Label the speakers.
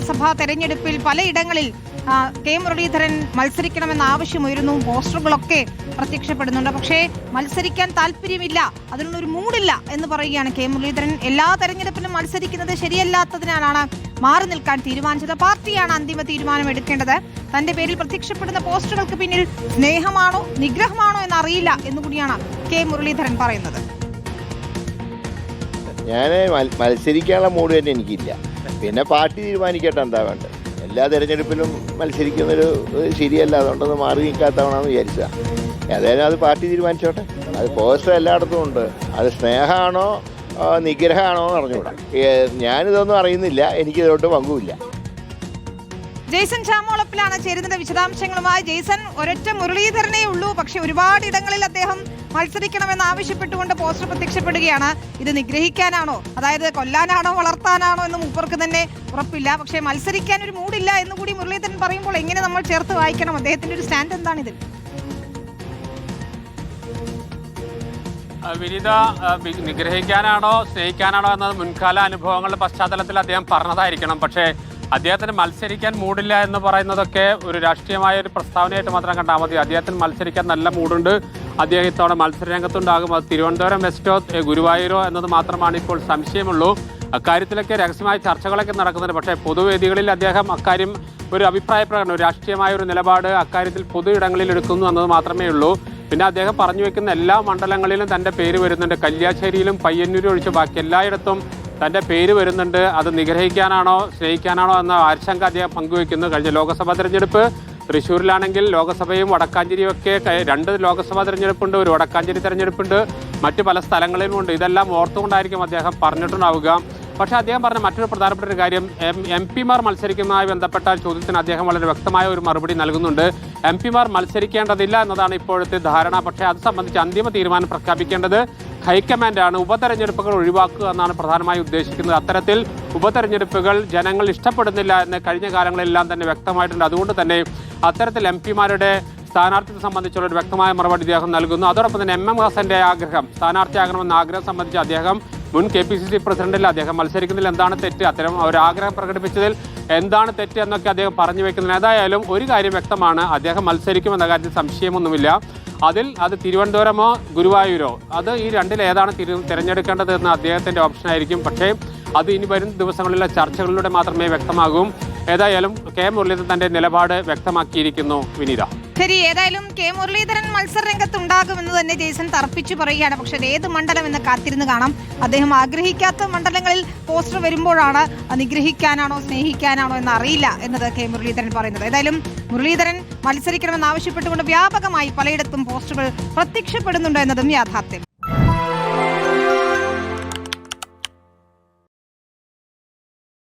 Speaker 1: നിയമസഭാ തെരഞ്ഞെടുപ്പിൽ പലയിടങ്ങളിൽ കെ. മുരളീധരൻ മത്സരിക്കണമെന്ന ആവശ്യമുയരുന്നു. പോസ്റ്ററുകളൊക്കെ പ്രത്യക്ഷപ്പെടുന്നുണ്ട്. പക്ഷേ മത്സരിക്കാൻ താല്പര്യമില്ല. അതിനുള്ളൊരു മൂടില്ല എന്ന് പറയുകയാണ് കെ. മുരളീധരൻ. എല്ലാ തെരഞ്ഞെടുപ്പിലും മത്സരിക്കുന്നത് ശരിയല്ലാത്തതിനാലാണ് മാറി നിൽക്കാൻ തീരുമാനിച്ചത്. പാർട്ടിയാണ് അന്തിമ തീരുമാനം എടുക്കേണ്ടത്. തന്റെ പേരിൽ പ്രത്യക്ഷപ്പെടുന്ന പോസ്റ്ററുകൾക്ക് പിന്നിൽ സ്നേഹമാണോ നിഗ്രഹമാണോ എന്നറിയില്ല എന്നുകൂടിയാണ് കെ. മുരളീധരൻ പറയുന്നത്.
Speaker 2: ഞാൻ മത്സരിക്കാനുള്ള മൂഡ് തന്നെ എനിക്കില്ല. പിന്നെ പാർട്ടി തീരുമാനിക്കട്ടെ എന്താ വേണ്ടത്? എല്ലാ തിരഞ്ഞെടുപ്പിലും മത്സരിക്കുന്നൊരു ശരിയല്ല അതുകൊണ്ടൊന്ന് മാറി നിൽക്കാത്തവണെന്ന് വിചാരിച്ചതാണ് ഏതായാലും അത് പാർട്ടി തീരുമാനിച്ചോട്ടെ. അത് പോസ്റ്റർ എല്ലായിടത്തും ഉണ്ട്. അത് സ്നേഹമാണോ നിഗ്രഹമാണോ എന്ന് അറിഞ്ഞുകൂടാ. ഞാനിതൊന്നും അറിയുന്നില്ല എനിക്കിതോട്ട് പങ്കുമില്ല.
Speaker 1: ജെയ്സൺ ചാമോളപ്പിലാണ് ചേരുന്നത് വിശദാംശങ്ങളുമായി. ജെയ്സൺ ഒരൊറ്റ മുരളീധരനേ ഉള്ളൂ. പക്ഷെ ഒരുപാട് ഇടങ്ങളിൽ അദ്ദേഹം മത്സരിക്കണമെന്ന് ആവശ്യപ്പെട്ടുകൊണ്ട് പോസ്റ്റർ പ്രത്യക്ഷപ്പെടുകയാണ്. ഇത് നിഗ്രഹിക്കാനാണോ? അതായത് കൊല്ലാനാണോ? വളർത്താനാണോ? എന്ന് മൂപ്പർക്ക് തന്നെ ഉറപ്പില്ല. പക്ഷേ മത്സരിക്കാൻ ഒരു മൂടില്ല എന്ന് കൂടി മുരളീധരൻ പറയുമ്പോൾ എങ്ങനെ നമ്മൾ ചേർത്ത് വായിക്കണം? അദ്ദേഹത്തിന്റെ ഒരു സ്റ്റാൻഡ് എന്താണിത്?
Speaker 3: വിനിത നിഗ്രഹിക്കാനാണോ സ്നേഹിക്കാനാണോ എന്നത് മുൻകാല അനുഭവങ്ങളുടെ പശ്ചാത്തലത്തിൽ അദ്ദേഹം പറഞ്ഞതായിരിക്കണം. പക്ഷേ അദ്ദേഹത്തിന് മത്സരിക്കാൻ മൂടില്ല എന്ന് പറയുന്നതൊക്കെ ഒരു രാഷ്ട്രീയമായ ഒരു പ്രസ്താവനയായിട്ട് മാത്രം കണ്ടാൽ മതി. അദ്ദേഹത്തിന് മത്സരിക്കാൻ നല്ല മൂടുണ്ട് അദ്ദേഹം ഇത്തവണ മത്സര രംഗത്തുണ്ടാകും അത് തിരുവനന്തപുരം വെസ്റ്റോ ഗുരുവായൂരോ എന്നത് മാത്രമാണ് ഇപ്പോൾ സംശയമുള്ളൂ. അക്കാര്യത്തിലൊക്കെ രഹസ്യമായ ചർച്ചകളൊക്കെ നടക്കുന്നുണ്ട്. പക്ഷേ പൊതുവേദികളിൽ അദ്ദേഹം അക്കാര്യം ഒരു അഭിപ്രായ പ്രകടനം രാഷ്ട്രീയമായ ഒരു നിലപാട് അക്കാര്യത്തിൽ പൊതു ഇടങ്ങളിൽ എടുക്കുന്നു എന്നത് മാത്രമേ ഉള്ളൂ. പിന്നെ അദ്ദേഹം പറഞ്ഞു വെക്കുന്ന എല്ലാ മണ്ഡലങ്ങളിലും തന്റെ പേര് വരുന്നുണ്ട്. കല്യാശ്ശേരിയിലും പയ്യന്നൂരും ഒഴിച്ച് ബാക്കി എല്ലായിടത്തും തന്റെ പേര് വരുന്നുണ്ട്. അത് നിഗ്രഹിക്കാനാണോ സ്നേഹിക്കാനാണോ എന്ന ആശങ്ക അദ്ദേഹം പങ്കുവയ്ക്കുന്നു. കഴിഞ്ഞ ലോക്സഭാ തെരഞ്ഞെടുപ്പ് തൃശ്ശൂരിലാണെങ്കിൽ ലോക്സഭയും വടക്കാഞ്ചേരിയും ഒക്കെ രണ്ട് ലോക്സഭാ തെരഞ്ഞെടുപ്പുണ്ട് ഒരു വടക്കാഞ്ചേരി തെരഞ്ഞെടുപ്പുണ്ട്. മറ്റു പല സ്ഥലങ്ങളിലുമുണ്ട്. ഇതെല്ലാം ഓർത്തുകൊണ്ടായിരിക്കും അദ്ദേഹം പറഞ്ഞിട്ടുണ്ടാവുക. പക്ഷേ അദ്ദേഹം പറഞ്ഞ മറ്റൊരു പ്രധാനപ്പെട്ട ഒരു കാര്യം എം പിമാർ മത്സരിക്കുന്നതുമായി ബന്ധപ്പെട്ട ചോദ്യത്തിന് അദ്ദേഹം വളരെ വ്യക്തമായ ഒരു മറുപടി നൽകുന്നുണ്ട്. എം പിമാർ മത്സരിക്കേണ്ടതില്ല എന്നതാണ് ഇപ്പോഴത്തെ ധാരണ. പക്ഷേ അത് സംബന്ധിച്ച് അന്തിമ തീരുമാനം പ്രഖ്യാപിക്കേണ്ടത് ഹൈക്കമാൻഡാണ്. ഉപതെരഞ്ഞെടുപ്പുകൾ ഒഴിവാക്കുക എന്നാണ് പ്രധാനമായി ഉദ്ദേശിക്കുന്നത്. അത്തരത്തിൽ ഉപതെരഞ്ഞെടുപ്പുകൾ ജനങ്ങൾ ഇഷ്ടപ്പെടുന്നില്ല എന്ന് കഴിഞ്ഞ കാലങ്ങളെല്ലാം തന്നെ വ്യക്തമായിട്ടുണ്ട്. അതുകൊണ്ട് തന്നെ അത്തരത്തിൽ എം പിമാരുടെ സ്ഥാനാർത്ഥിയെ സംബന്ധിച്ചുള്ള ഒരു വ്യക്തമായ മറുപടി അദ്ദേഹം നൽകുന്നു. അതോടൊപ്പം തന്നെ എം എം ഹസന്റെ ആഗ്രഹം സ്ഥാനാർത്ഥിയാകണമെന്ന ആഗ്രഹം സംബന്ധിച്ച് അദ്ദേഹം മുൻ കെ പി സി സി പ്രസിഡന്റിൽ അദ്ദേഹം മത്സരിക്കുന്നതിൽ എന്താണ് തെറ്റ്? അത്തരം അവർ ആഗ്രഹം പ്രകടിപ്പിച്ചതിൽ എന്താണ് തെറ്റ് എന്നൊക്കെ അദ്ദേഹം പറഞ്ഞു വെക്കുന്നത് ഏതായാലും ഒരു കാര്യം വ്യക്തമാണ്. അദ്ദേഹം മത്സരിക്കുമെന്ന കാര്യത്തിൽ സംശയമൊന്നുമില്ല. അതിൽ അത് തിരുവനന്തപുരമോ ഗുരുവായൂരോ? അത് ഈ രണ്ടിൽ ഏതാണ് തിരു തിരഞ്ഞെടുക്കേണ്ടത് എന്ന് അദ്ദേഹത്തിന്റെ ഓപ്ഷൻ ആയിരിക്കും. പക്ഷേ അത് ഇനി വരും ദിവസങ്ങളിലെ ചർച്ചകളിലൂടെ മാത്രമേ വ്യക്തമാകൂ. ഏതായാലും കെ മുരളീധരൻ തന്റെ നിലപാട് വ്യക്തമാക്കിയിരിക്കുന്നു വിനീത.
Speaker 1: ശരി ഏതായാലും കെ മുരളീധരൻ മത്സര രംഗത്ത് ഉണ്ടാകുമെന്ന് തന്നെ ജെയ്സൺ തർപ്പിച്ചു പറയുകയാണ്. പക്ഷെ ഏത് മണ്ഡലം എന്ന് കാത്തിരുന്ന് കാണാം. അദ്ദേഹം ആഗ്രഹിക്കാത്ത മണ്ഡലങ്ങളിൽ പോസ്റ്റർ വരുമ്പോഴാണ് നിഗ്രഹിക്കാനാണോ സ്നേഹിക്കാനാണോ എന്ന് അറിയില്ല എന്നത് കെ മുരളീധരൻ പറയുന്നത്. ഏതായാലും മുരളീധരൻ മത്സരിക്കണമെന്ന് ആവശ്യപ്പെട്ടുകൊണ്ട് വ്യാപകമായി പലയിടത്തും പോസ്റ്ററുകൾ പ്രത്യക്ഷപ്പെടുന്നുണ്ട് എന്നതും യാഥാർത്ഥ്യം.